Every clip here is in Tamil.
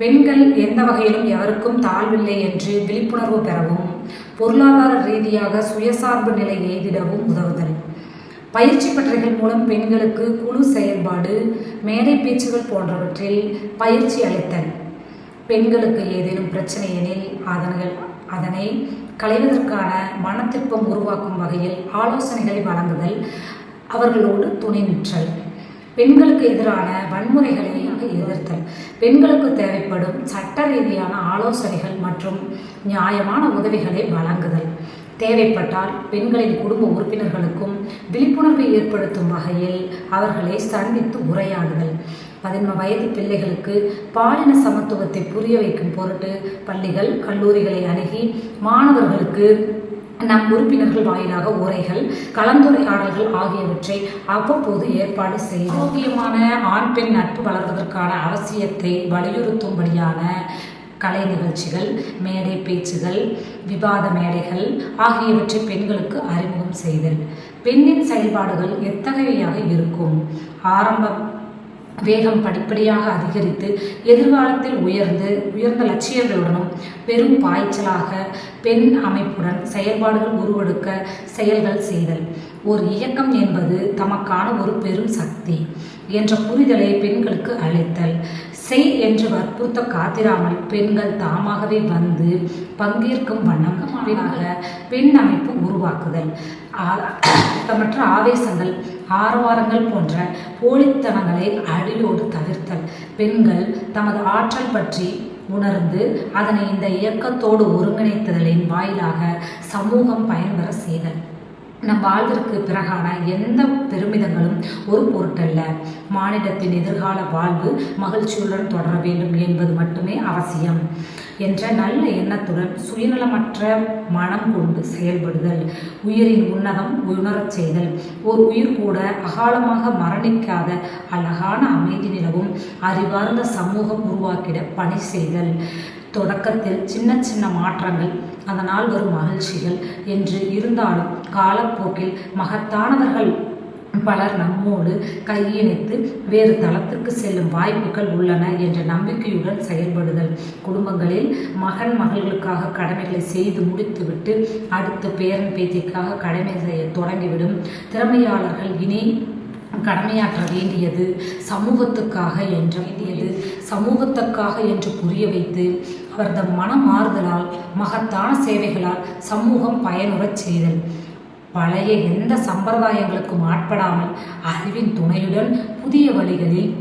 பெண்கள் எந்த வகையிலும் எவருக்கும் தாழ்வில்லை என்று விழிப்புணர்வு பெறவும் பொருளாதார ரீதியாக சுயசார்பு நிலை எய்திடவும் உதவுதல். பயிற்சி பட்டறைகள் மூலம் பெண்களுக்கு குழு செயல்பாடு மேடை பேச்சுகள் போன்றவற்றில் பயிற்சி அளித்தல். பெண்களுக்கு ஏதேனும் பிரச்சனை எனில் அதன்கள் அதனை களைவதற்கான மனத்திற்பம் உருவாக்கும் வகையில் ஆலோசனைகளை வழங்குதல் அவர்களோடு துணை நிற்றல். பெண்களுக்கு எதிரான வன்முறைகளை எதிர்த்தல். பெண்களுக்கு தேவைப்படும் சட்ட ரீதியான ஆலோசனைகள் மற்றும் நியாயமான உதவிகளை வழங்குதல். தேவைப்பட்டால் பெண்களின் குடும்ப உறுப்பினர்களுக்கும் விழிப்புணர்வை ஏற்படுத்தும் வகையில் அவர்களை சந்தித்து உரையாடுதல். பதின்ம வயது பிள்ளைகளுக்கு பாலின சமத்துவத்தை புரிய வைக்கும் பொருட்டு பள்ளிகள் கல்லூரிகளை அணுகி மாணவர்களுக்கு நம் உறுப்பினர்கள் வாயிலாக உரைகள் கலந்துரையாடல்கள் ஆகியவற்றை அவ்வப்போது ஏற்பாடு செய்து முக்கியமான ஆண் பெண் நட்பு வளர்வதற்கான அவசியத்தை வலியுறுத்தும்படியான கலை நிகழ்ச்சிகள் மேடை பேச்சுகள் விவாத மேடைகள் ஆகியவற்றை பெண்களுக்கு அறிமுகம் செய்தல். பெண்ணின் செயல்பாடுகள் எத்தகையாக இருக்கும்? ஆரம்ப வேகம் படிப்படியாக அதிகரித்து எதிர்காலத்தில் உயர்ந்து உயர்ந்த லட்சியங்களுடனும் பெரும் பாய்ச்சலாக பெண் அமைப்புடன் செயல்பாடுகள் உருவெடுக்க செயல்கள் செய்தல். ஒரு இயக்கம் என்பது தமக்கான ஒரு பெரும் சக்தி என்ற புரிதலை பெண்களுக்கு அளித்தல். செய் என்று வற்புறுத்த காத்திராமல் பெண்கள் தாமாகவே வந்து பங்கேற்கும் வண்ணமாக பெண் அமைப்பு உருவாக்குதல். மற்ற ஆவேசங்கள் ஆரவாரங்கள் போன்ற போலித்தனங்களை அடியோடு தவிர்த்தல். பெண்கள் தமது ஆற்றல் பற்றி உணர்ந்து அதனை இந்த இயக்கத்தோடு ஒருங்கிணைத்தலின் வாயிலாக சமூகம் பயன்பெற செய்தல். நம் வாழ்விற்கு பிறகான எந்த பெருமிதங்களும் ஒரு பொருட்டல்ல. மாநிலத்தின் எதிர்கால வாழ்வு மகிழ்ச்சியுடன் தொடர வேண்டும் என்பது மட்டுமே அவசியம் என்ற நல்ல எண்ணத்துடன் சுயநலமற்ற மனம் கொண்டு செயல்படுதல் உயிரின் உன்னதம் உணரச் செய்தல் ஒரு உயிர் கூட அகாலமாக மரணிக்காத அழகான அமைதி நிலவும் அறிவார்ந்த சமூகம் உருவாக்கிட பணி செய்தல். தொடக்கத்தில் சின்ன சின்ன மாற்றங்கள் அதனால் வரும் மகிழ்ச்சிகள் என்று இருந்தாலும் காலப்போக்கில் மகத்தானவர்கள் பலர் நம்மோடு கையிணைத்து வேறு தளத்திற்கு செல்லும் வாய்ப்புகள் உள்ளன என்ற நம்பிக்கையுடன் செயல்படுதல். குடும்பங்களில் மகன் மகள்களுக்காக கடமைகளை செய்து முடித்துவிட்டு அடுத்த பேரன் பேத்திக்காக கடமை செய்ய தொடங்கிவிடும். திறமையாளர்கள் இனி கடமையாற்ற வேண்டியது சமூகத்துக்காக என்ற வேண்டியது. சமூகத்துக்காக என்று புரிய வைத்து அவரது மனமாறுதலால் மகத்தான சேவைகளால் சமூகம் பயனுறச் செய்தல். பழைய எந்த சம்பிரதாயங்களுக்கும் ஆட்படாமல் அறிவின் துணையுடன் புதிய வழிகளில்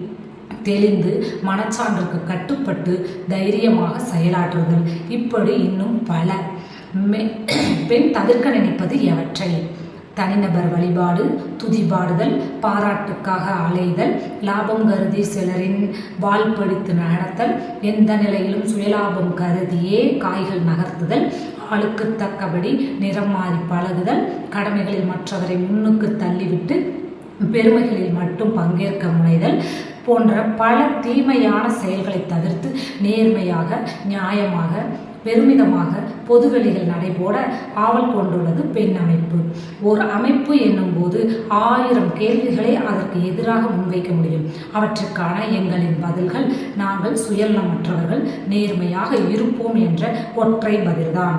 தெளிந்து மனச்சான்றுக்கு கட்டுப்பட்டு தைரியமாக செயலாற்றுதல். இப்படி இன்னும் பல. பெண் தவிர்க்க நினைப்பது எவற்றை? தனிநபர் வழிபாடு துதிபாடுதல் பாராட்டுக்காக அலைதல் லாபம் கருதி சிலரின் வாழ்படித்து நடத்தல் எந்த நிலையிலும் சுயலாபம் கருதியே காய்கள் நகர்த்துதல் ஆளுக்கு தக்கபடி நிறம் மாறி பழகுதல் கடமைகளில் மற்றவரை முன்னுக்கு தள்ளிவிட்டு பெருமைகளில் மட்டும் பங்கேற்க முனைதல் போன்ற பல தீமையான செயல்களை தவிர்த்து நேர்மையாக நியாயமாக பெருமிதமாக பொதுவெளிகள் நடைபோட ஆவல் கொண்டுள்ளது பெண் அமைப்பு. ஒரு அமைப்பு என்னும்போது ஆயிரம் கேள்விகளை அதற்கு எதிராக முன்வைக்க முடியும். அவற்றுக்கான எங்களின் பதில்கள் நாங்கள் சுயநலமற்றவர்கள் நேர்மையாக இருப்போம் என்ற ஒற்றை பதில்தான்.